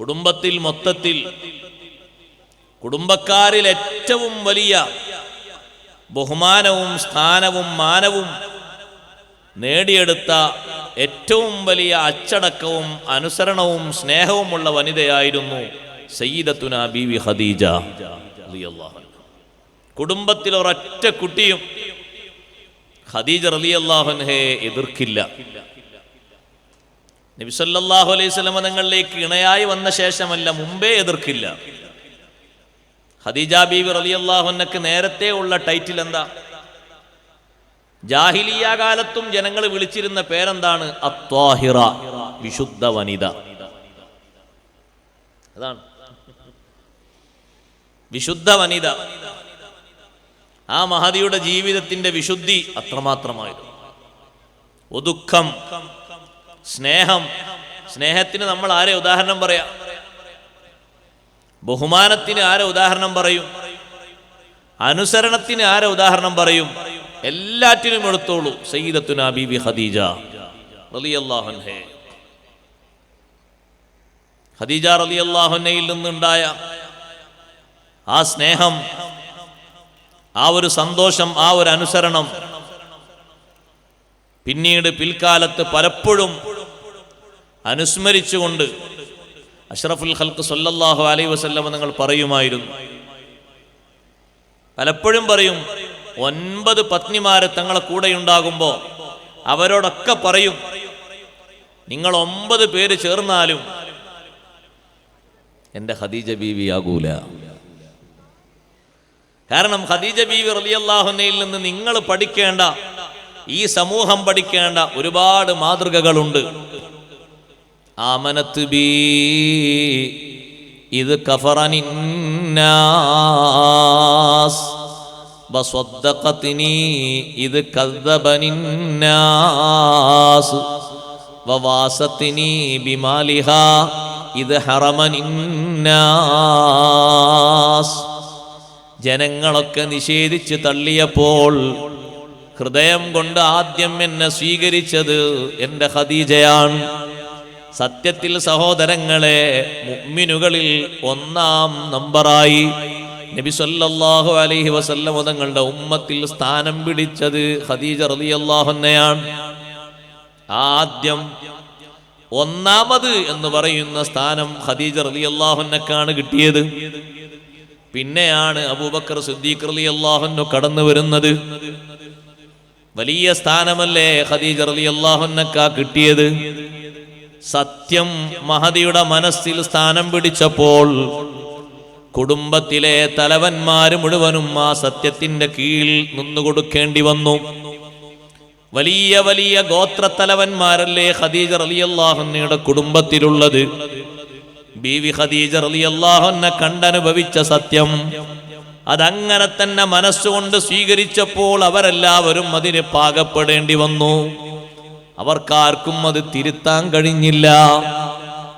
കുടുംബത്തിൽ മൊത്തത്തിൽ കുടുംബക്കാരിൽ ഏറ്റവും വലിയ ബഹുമാനവും സ്ഥാനവും മാനവും നേടിയെടുത്ത ഏറ്റവും വലിയ അച്ചടക്കവും അനുസരണവും സ്നേഹവുമുള്ള വനിതയായിരുന്നു സയ്യിദത്തുന ബീവി ഖദീജ. കുടുംബത്തിൽ ഒരൊറ്റ കുട്ടിയും ഖദീജ റളിയല്ലാഹുൻഹയെ എതിർക്കില്ല നബി സല്ലല്ലാഹു അലൈഹി വസല്ലമ തങ്ങളിലേക്ക് ഇണയായി വന്ന ശേഷമല്ല മുമ്പേ എതിർക്കില്ല. ഖദീജ ബീബി റലി അള്ളാഹുനക്ക് നേരത്തെ ഉള്ള ടൈറ്റിൽ എന്താ? ജാഹിലിയ കാലത്തും ജനങ്ങൾ വിളിച്ചിരുന്ന പേരെന്താണ്? അത്വാഹിറ വിശുദ്ധ വനിത. അതാണ്. വിശുദ്ധ വനിത. ആ മഹതിയുടെ ജീവിതത്തിന്റെ വിശുദ്ധി അത്രമാത്രമായിരുന്നു. ഒതുക്കം സ്നേഹം. സ്നേഹത്തിന് നമ്മൾ ആരെ ഉദാഹരണം പറയാം? ബഹുമാനത്തിന് ആരെ ഉദാഹരണം പറയും? അനുസരണത്തിന് ആരെ ഉദാഹരണം പറയും? എല്ലാറ്റിനും എടുത്തോളൂ. സയ്യിദത്തുന ബീബി ഖദീജ ഹദീജ ഖദീജ റളിയല്ലാഹുന്നയിൽ നിന്നുണ്ടായ ആ സ്നേഹം ആ ഒരു സന്തോഷം ആ ഒരു അനുസരണം പിന്നീട് പിൽക്കാലത്ത് പലപ്പോഴും അനുസ്മരിച്ചുകൊണ്ട് അഷ്റഫുൽ ഖൽക്ക് സല്ലല്ലാഹു അലൈ വസല്ലം നിങ്ങൾ പറയുമായിരുന്നു. പലപ്പോഴും പറയും ഒൻപത് പത്നിമാരെ തങ്ങളെ കൂടെയുണ്ടാകുമ്പോൾ അവരോടൊക്കെ പറയും നിങ്ങൾ ഒമ്പത് പേര് ചേർന്നാലും എന്റെ ഖദീജ ബീവി ആകൂല. കാരണം ഖദീജ ബീവി റലിയല്ലാഹുനയിൽ നിന്ന് നിങ്ങൾ പഠിക്കേണ്ട ഈ സമൂഹം പഠിക്കേണ്ട ഒരുപാട് മാതൃകകളുണ്ട്. ആമനത്ത് ബീ. ഇത് കഫറനിന്നാസ്. വസ്വദ്ദഖത്നി ഇത് കദ്ദബനിന്നാസ്. വവാസത്തിനി ബിമാലിഹ ഇത് ഹറമനിന്നാസ്. ജനങ്ങളൊക്കെ നിഷേധിച്ച് തള്ളിയപ്പോൾ ഹൃദയം കൊണ്ട് ആദ്യം എന്നെ സ്വീകരിച്ചത് എന്റെ ഖദീജയാണ്. സത്യത്തിൽ സഹോദരങ്ങളെ മുഅ്മിനുകളിൽ ഒന്നാം നമ്പറായി. നബി സല്ലല്ലാഹു അലൈഹി വസല്ലം തങ്ങളുടെ ഉമ്മത്തിൽ സ്ഥാനം പിടിച്ചത് ഖദീജ റളിയല്ലാഹുന്നയാണ് ആദ്യം ഒന്നാമത് എന്ന് പറയുന്ന സ്ഥാനം ഖദീജ റളിയല്ലാഹുന്നക്കാണ് കിട്ടിയത്. പിന്നെയാണ് അബൂബക്കർ സിദ്ദീഖ് റളിയല്ലാഹുന്നു കടന്നു വരുന്നത്. വലിയ സ്ഥാനമല്ലേ ഖദീജ അള്ളാഹുനക്കാ കിട്ടിയത്. സത്യം മഹതിയുടെ മനസ്സിൽ സ്ഥാനം പിടിച്ചപ്പോൾ കുടുംബത്തിലെ തലവന്മാര് മുഴുവനും ആ സത്യത്തിന്റെ കീഴിൽ നിന്നുകൊടുക്കേണ്ടി വന്നു. വലിയ വലിയ ഗോത്രത്തലവന്മാരല്ലേ ഖദീജ അള്ളാഹുന്നയുടെ കുടുംബത്തിലുള്ളത്? ബീവി ഖദീജ റളിയല്ലാഹുന്ന കണ്ടനുഭവിച്ച സത്യം. അതങ്ങനെ തന്നെ മനസ്സുകൊണ്ട് സ്വീകരിച്ചപ്പോൾ അവരെല്ലാവരും അതിന് പാകപ്പെടേണ്ടി വന്നു. അവർക്കാർക്കും അത് തിരുത്താൻ കഴിഞ്ഞില്ല.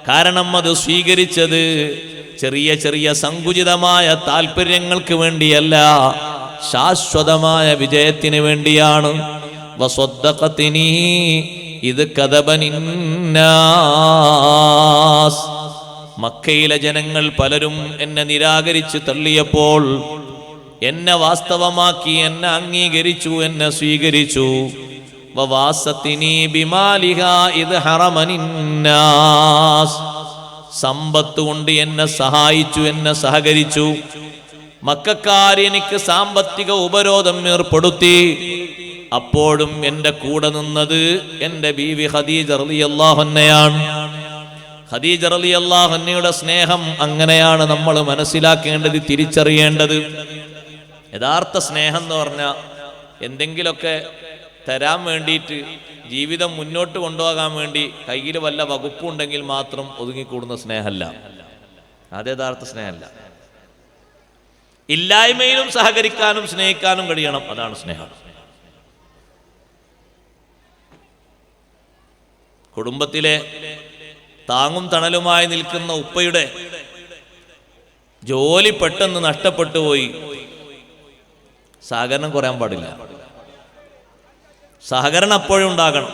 കാരണം അത് സ്വീകരിച്ചത് ചെറിയ ചെറിയ സങ്കുചിതമായ താല്പര്യങ്ങൾക്ക് വേണ്ടിയല്ല. ശാശ്വതമായ വിജയത്തിന് വേണ്ടിയാണ്. ഇത് കഥബനിന്നാസ്. മക്കയിലെ ജനങ്ങൾ പലരും എന്നെ നിരാകരിച്ച് തള്ളിയപ്പോൾ എന്നെ വാസ്തവമാക്കി എന്നെ അംഗീകരിച്ചു എന്നെ സ്വീകരിച്ചു. സമ്പത്ത് കൊണ്ട് എന്നെ സഹായിച്ചു എന്നെ സഹകരിച്ചു. മക്കാർ എനിക്ക് സാമ്പത്തിക ഉപരോധം ഏർപ്പെടുത്തി. അപ്പോഴും എന്റെ കൂടെ നിന്നത് എന്റെ ബീവി ഖദീജ ഹദീജ് ഖദീജ റളിയല്ലാഹുന്നയുടെ സ്നേഹം അങ്ങനെയാണ് നമ്മൾ മനസ്സിലാക്കേണ്ടത് തിരിച്ചറിയേണ്ടത്. യഥാർത്ഥ സ്നേഹം എന്ന് പറഞ്ഞാൽ എന്തെങ്കിലുമൊക്കെ തരാൻ വേണ്ടിയിട്ട് ജീവിതം മുന്നോട്ട് കൊണ്ടുപോകാൻ വേണ്ടി കയ്യിൽ വല്ല വകുപ്പുണ്ടെങ്കിൽ മാത്രം ഒതുങ്ങിക്കൂടുന്ന സ്നേഹമല്ല. അത് യഥാർത്ഥ സ്നേഹമല്ല. ഇല്ലായ്മയിലും സഹകരിക്കാനും സ്നേഹിക്കാനും കഴിയണം. അതാണ് സ്നേഹം. കുടുംബത്തിലെ താങ്ങും തണലുമായി നിൽക്കുന്ന ഉപ്പയുടെ ജോലി പെട്ടെന്ന് നഷ്ടപ്പെട്ടു പോയി. സഹകരണം കുറയാൻ പാടില്ല. സഹകരണം അപ്പോഴും ഉണ്ടാകണം.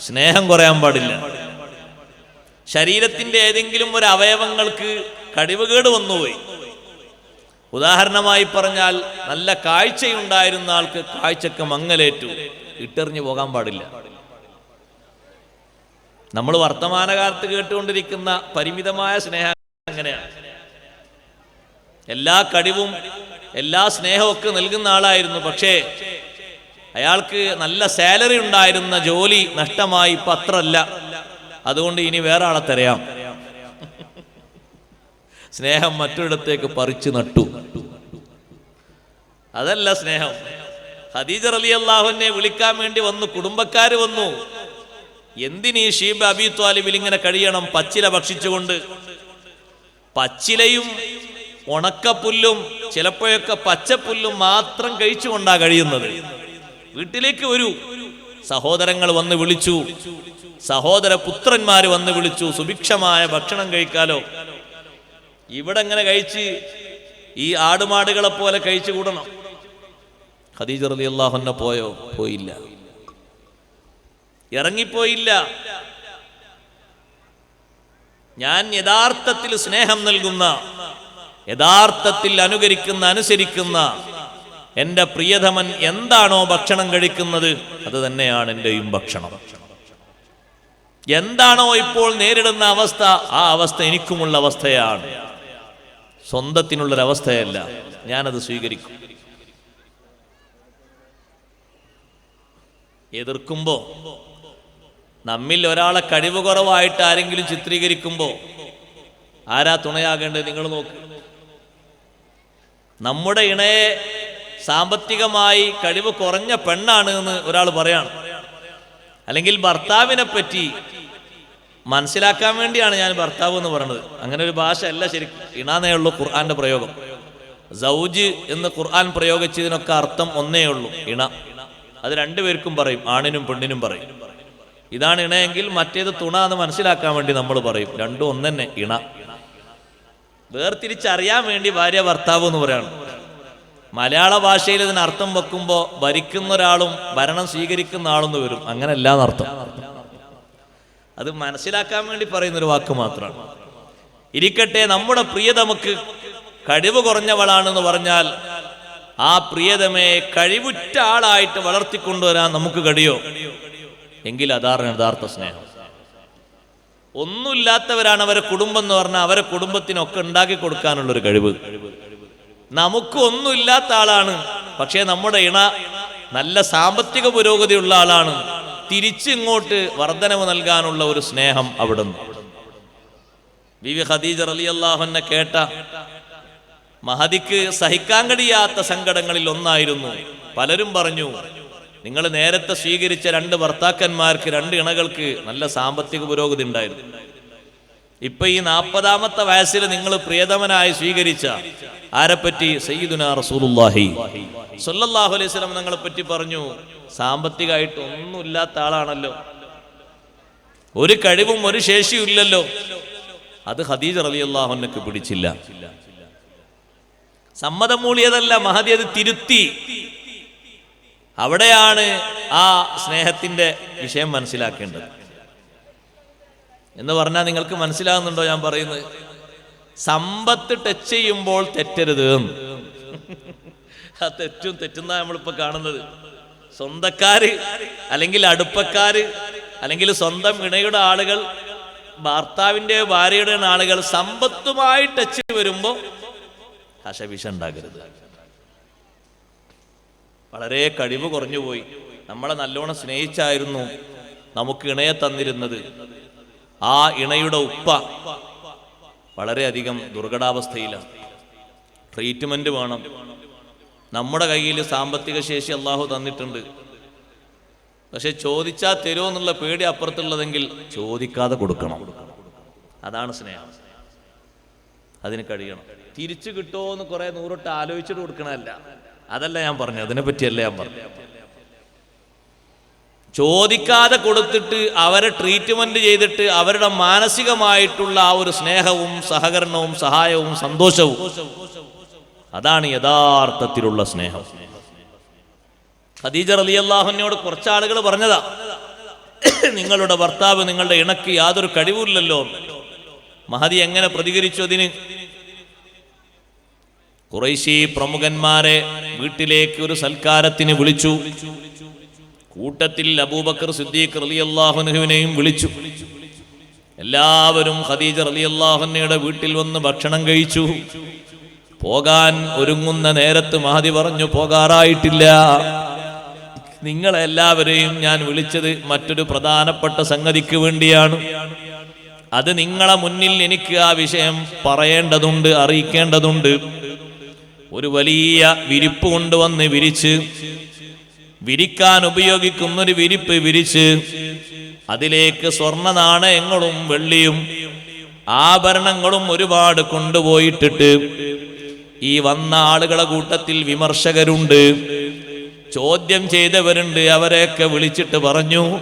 സ്നേഹം കുറയാൻ പാടില്ല. ശരീരത്തിന്റെ ഏതെങ്കിലും ഒരു അവയവങ്ങൾക്ക് കഴിവുകേട് വന്നുപോയി. ഉദാഹരണമായി പറഞ്ഞാൽ നല്ല കാഴ്ചയുണ്ടായിരുന്ന ആൾക്ക് കാഴ്ചക്ക് മങ്ങലേറ്റു. ഇട്ടെറിഞ്ഞു പോകാൻ പാടില്ല. നമ്മൾ വർത്തമാനകാലത്ത് കേട്ടുകൊണ്ടിരിക്കുന്ന പരിമിതമായ സ്നേഹ അങ്ങനെയാണ്. എല്ലാ കടിവും എല്ലാ സ്നേഹവും ഒക്കെ നൽകുന്ന ആളായിരുന്നു. പക്ഷേ അയാൾക്ക് നല്ല സാലറി ഉണ്ടായിരുന്ന ജോലി നഷ്ടമായി ഇപ്പൊ അത്രല്ല. അതുകൊണ്ട് ഇനി വേറെ ആളെ തരയാം. സ്നേഹം മറ്റൊരിടത്തേക്ക് പറിച്ചു നട്ടു. അതല്ല സ്നേഹം. ഖദീജ അലി അള്ളാഹുവിനെ വിളിക്കാൻ വേണ്ടി വന്നു കുടുംബക്കാർ വന്നു. എന്തിനീ ഷീബ് അബി ത്വാലിബിൽ ഇങ്ങനെ കഴിയണം? പച്ചില ഭക്ഷിച്ചുകൊണ്ട്. പച്ചിലയും ഉണക്കപ്പുല്ലും ചിലപ്പോഴൊക്കെ പച്ചപ്പുല്ലും മാത്രം കഴിച്ചുകൊണ്ടാ കഴിയുന്നത്. വീട്ടിലേക്ക് വരൂ. സഹോദരങ്ങൾ വന്ന് വിളിച്ചു. സഹോദര പുത്രന്മാര് വന്ന് വിളിച്ചു. സുഭിക്ഷമായ ഭക്ഷണം കഴിക്കാലോ. ഇവിടെ എങ്ങനെ കഴിച്ച് ഈ ആടുമാടുകളെ പോലെ കഴിച്ചു കൂടണം. ഖദീജ റലി അള്ളാഹുന്നെ പോയോ? പോയില്ല. ഇറങ്ങിപ്പോയില്ല. ഞാൻ യഥാർത്ഥത്തിൽ സ്നേഹം നൽകുന്ന യഥാർത്ഥത്തിൽ അനുകരിക്കുന്ന അനുസരിക്കുന്ന എന്റെ പ്രിയതമൻ എന്താണോ ഭക്ഷണം കഴിക്കുന്നത് അത് തന്നെയാണ് എന്റെയും ഭക്ഷണം. എന്താണോ ഇപ്പോൾ നേരിടുന്ന അവസ്ഥ ആ അവസ്ഥ എനിക്കുമുള്ള അവസ്ഥയാണ്. സ്വന്തത്തിനുള്ളൊരവസ്ഥയല്ല ഞാനത് സ്വീകരിക്കും. എതിർക്കുമ്പോ നമ്മിൽ ഒരാളെ കഴിവ് കുറവായിട്ട് ആരെങ്കിലും ചിത്രീകരിക്കുമ്പോ ആരാ തുണയാകേണ്ടത് നിങ്ങൾ നോക്ക്. നമ്മുടെ ഇണയെ സാമ്പത്തികമായി കഴിവ് കുറഞ്ഞ പെണ്ണാണ് എന്ന് ഒരാൾ പറയാണ്. അല്ലെങ്കിൽ ഭർത്താവിനെ പറ്റി മനസ്സിലാക്കാൻ വേണ്ടിയാണ് ഞാൻ ഭർത്താവ് എന്ന് പറയുന്നത് അങ്ങനെ ഒരു ഭാഷ അല്ല ശരിക്കും. ഇണാന്നേ ഉള്ളൂ ഖുർആാന്റെ പ്രയോഗം. സൗജ് എന്ന് ഖുർആൻ പ്രയോഗിച്ചതിനൊക്കെ അർത്ഥം ഒന്നേ ഉള്ളൂ ഇണ. അത് രണ്ടുപേർക്കും പറയും ആണിനും പെണ്ണിനും പറയും. ഇതാണ് ഇണയെങ്കിൽ മറ്റേത് തുണ എന്ന് മനസ്സിലാക്കാൻ വേണ്ടി നമ്മൾ പറയും. രണ്ടും ഒന്നെന്നെ ഇണ. വേർതിരിച്ചറിയാൻ വേണ്ടി ഭാര്യ ഭർത്താവ് എന്ന് പറയാണ്. മലയാള ഭാഷയിൽ ഇതിന് അർത്ഥം വെക്കുമ്പോൾ ഭരിക്കുന്ന ഒരാളും ഭരണം സ്വീകരിക്കുന്ന ആളും വരും. അങ്ങനല്ല അർത്ഥം. അത് മനസ്സിലാക്കാൻ വേണ്ടി പറയുന്ന ഒരു വാക്ക് മാത്രമാണ്. ഇരിക്കട്ടെ നമ്മുടെ പ്രിയതമക്ക് കഴിവ് കുറഞ്ഞവളാണെന്ന് പറഞ്ഞാൽ ആ പ്രിയതമയെ കഴിവുറ്റ ആളായിട്ട് വളർത്തിക്കൊണ്ടുവരാൻ നമുക്ക് കഴിയോ? എങ്കിൽ അതാണ് യഥാർത്ഥ സ്നേഹം. ഒന്നുമില്ലാത്തവരാണ് അവരെ കുടുംബം എന്ന് പറഞ്ഞാൽ അവരെ കുടുംബത്തിനൊക്കെ ഉണ്ടാക്കി കൊടുക്കാനുള്ളൊരു കഴിവ്. നമുക്ക് ഒന്നുമില്ലാത്ത ആളാണ്. പക്ഷേ നമ്മുടെ ഇണ നല്ല സാമ്പത്തിക പുരോഗതിയുള്ള ആളാണ്. തിരിച്ചിങ്ങോട്ട് വർധനവ് നൽകാനുള്ള ഒരു സ്നേഹം അവിടുന്ന്. വിവി ഖദീജ അലി അള്ളാഹുനെ കേട്ട മഹദിക്ക് സഹിക്കാൻ കഴിയാത്ത സങ്കടങ്ങളിൽ ഒന്നായിരുന്നു. പലരും പറഞ്ഞു നിങ്ങൾ നേരത്തെ സ്വീകരിച്ച രണ്ട് ഭർത്താക്കന്മാർക്ക് രണ്ട് ഇണകൾക്ക് നല്ല സാമ്പത്തിക പുരോഗതി ഉണ്ടായിരുന്നു. ഇപ്പൊ ഈ നാൽപ്പതാമത്തെ വയസ്സിൽ നിങ്ങൾ പ്രിയതമനായി സ്വീകരിച്ച ആരെപ്പറ്റി? സയ്യിദുന റസൂലുള്ളാഹി. സല്ലല്ലാഹു അലൈഹി നിങ്ങളെ പറ്റി പറഞ്ഞു സാമ്പത്തികമായിട്ട് ഒന്നുമില്ലാത്ത ആളാണല്ലോ. ഒരു കഴിവും ഒരു ശേഷിയും ഇല്ലല്ലോ. അത് ഖദീജ അള്ളാഹുനക്ക് പിടിച്ചില്ല. സമ്മതം മൂളിയതല്ല മഹതി അത് തിരുത്തി. അവിടെയാണ് ആ സ്നേഹത്തിന്റെ വിഷയം മനസ്സിലാക്കേണ്ടത്. എന്ന് പറഞ്ഞാൽ നിങ്ങൾക്ക് മനസ്സിലാകുന്നുണ്ടോ ഞാൻ പറയുന്നത്? സമ്പത്ത് ടച്ച് ചെയ്യുമ്പോൾ തെറ്റരുത്. ആ തെറ്റും തെറ്റുന്ന നമ്മളിപ്പോ കാണുന്നത്. സ്വന്തക്കാര് അല്ലെങ്കിൽ അടുപ്പക്കാര് അല്ലെങ്കിൽ സ്വന്തം ഇണയുടെ ആളുകൾ ഭർത്താവിന്റെ ഭാര്യയുടെ ആളുകൾ സമ്പത്തുമായി ടച്ച് വരുമ്പോ ഹശവിഷ ഉണ്ടാകരുത്. വളരെ കഴിവ് കുറഞ്ഞുപോയി. നമ്മളെ നല്ലോണം സ്നേഹിച്ചായിരുന്നു നമുക്ക് ഇണയെ തന്നിരുന്നത്. ആ ഇണയുടെ ഉപ്പ വളരെയധികം ദുർഘടാവസ്ഥയിലാണ്. ട്രീറ്റ്മെന്റ് വേണം. നമ്മുടെ കയ്യിൽ സാമ്പത്തിക ശേഷി അള്ളാഹു തന്നിട്ടുണ്ട്. പക്ഷെ ചോദിച്ചാൽ തരുമോ എന്നുള്ള പേടി അപ്പുറത്തുള്ളതെങ്കിൽ ചോദിക്കാതെ കൊടുക്കണം. അതാണ് സ്നേഹം. അതിന് കഴിയണം. തിരിച്ചു കിട്ടുമോ എന്ന് കുറെ നൂറൊട്ട് ആലോചിച്ചിട്ട് കൊടുക്കണമല്ല അതല്ല ഞാൻ പറഞ്ഞു അതിനെ പറ്റിയല്ല ഞാൻ പറഞ്ഞു ചോദിക്കാതെ കൊടുത്തിട്ട് അവരെ ട്രീറ്റ്മെന്റ് ചെയ്തിട്ട് അവരുടെ മാനസികമായിട്ടുള്ള ആ ഒരു സ്നേഹവും സഹകരണവും സഹായവും സന്തോഷവും. അതാണ് യഥാർത്ഥത്തിലുള്ള സ്നേഹം. ഖദീജ അലി അള്ളാഹുവിനോട് കുറച്ചാളുകൾ പറഞ്ഞതാ നിങ്ങളുടെ ഭർത്താവ് നിങ്ങളുടെ ഇണക്ക് യാതൊരു കഴിവുമില്ലല്ലോ മഹതി എങ്ങനെ പ്രതികരിച്ചു അതിന്? കുറേശ്ശി പ്രമുഖന്മാരെ വീട്ടിലേക്ക് ഒരു സൽക്കാരത്തിന് വിളിച്ചു. കൂട്ടത്തിൽ അബൂബക്കർ സിദ്ദീഖ് അലി അള്ളാഹുനഹുവിനെയും വിളിച്ചു. എല്ലാവരും ഖദീജ അള്ളാഹുനയുടെ വീട്ടിൽ വന്ന് ഭക്ഷണം കഴിച്ചു. പോകാൻ ഒരുങ്ങുന്ന നേരത്ത് മഹതി പറഞ്ഞു പോകാറായിട്ടില്ല. നിങ്ങളെല്ലാവരെയും ഞാൻ വിളിച്ചത് മറ്റൊരു പ്രധാനപ്പെട്ട സംഗതിക്ക് വേണ്ടിയാണ്. അത് നിങ്ങളെ മുന്നിൽ എനിക്ക് ആ വിഷയം പറയേണ്ടതുണ്ട് അറിയിക്കേണ്ടതുണ്ട്. ഒരു വലിയ വിരിപ്പ് കൊണ്ടുവന്ന് വിരിച്ച് വിരിക്കാൻ ഉപയോഗിക്കുന്ന ഒരു വിരിപ്പ് വിരിച്ച് അതിലേക്ക് സ്വർണ നാണയങ്ങളും വെള്ളിയും ആഭരണങ്ങളും ഒരുപാട് കൊണ്ടുപോയിട്ടിട്ട് ഈ വന്ന ആളുകളെ കൂട്ടത്തിൽ വിമർശകരുണ്ട്. ചോദ്യം ചെയ്തവരുണ്ട്. അവരെയൊക്കെ വിളിച്ചിട്ട് പറഞ്ഞു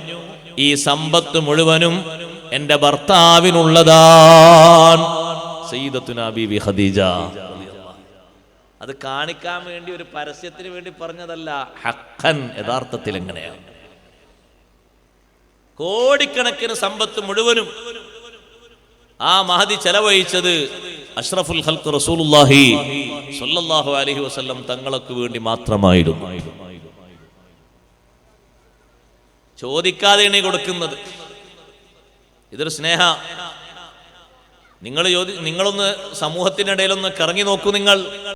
ഈ സമ്പത്ത് മുഴുവനും എന്റെ ഭർത്താവിനുള്ളതാണ്. സയ്യിദത്തുനാ ബീവി ഖദീജ. അത് കാണിക്കാൻ വേണ്ടി ഒരു പരസ്യത്തിന് വേണ്ടി പറഞ്ഞതല്ല. ഹക്കൻ യഥാർത്ഥത്തിൽ എങ്ങനെയാണ്? കോടിക്കണക്കിന് സമ്പത്ത് മുഴുവനും ആ മഹതി ചെലവഴിച്ചത് അഷ്റഫുൽ ഹൽക്ക് റസൂലുള്ളാഹി സ്വല്ലല്ലാഹു അലൈഹി വസല്ലം തങ്ങൾക്ക് വേണ്ടി മാത്രമായിരുന്നു. ചോദിക്കാതെയാണ് കൊടുക്കുന്നത്. ഇതൊരു സ്നേഹ. നിങ്ങൾ ചോദി നിങ്ങളൊന്ന് സമൂഹത്തിനിടയിലൊന്ന് കറങ്ങി നോക്കൂ നിങ്ങൾ.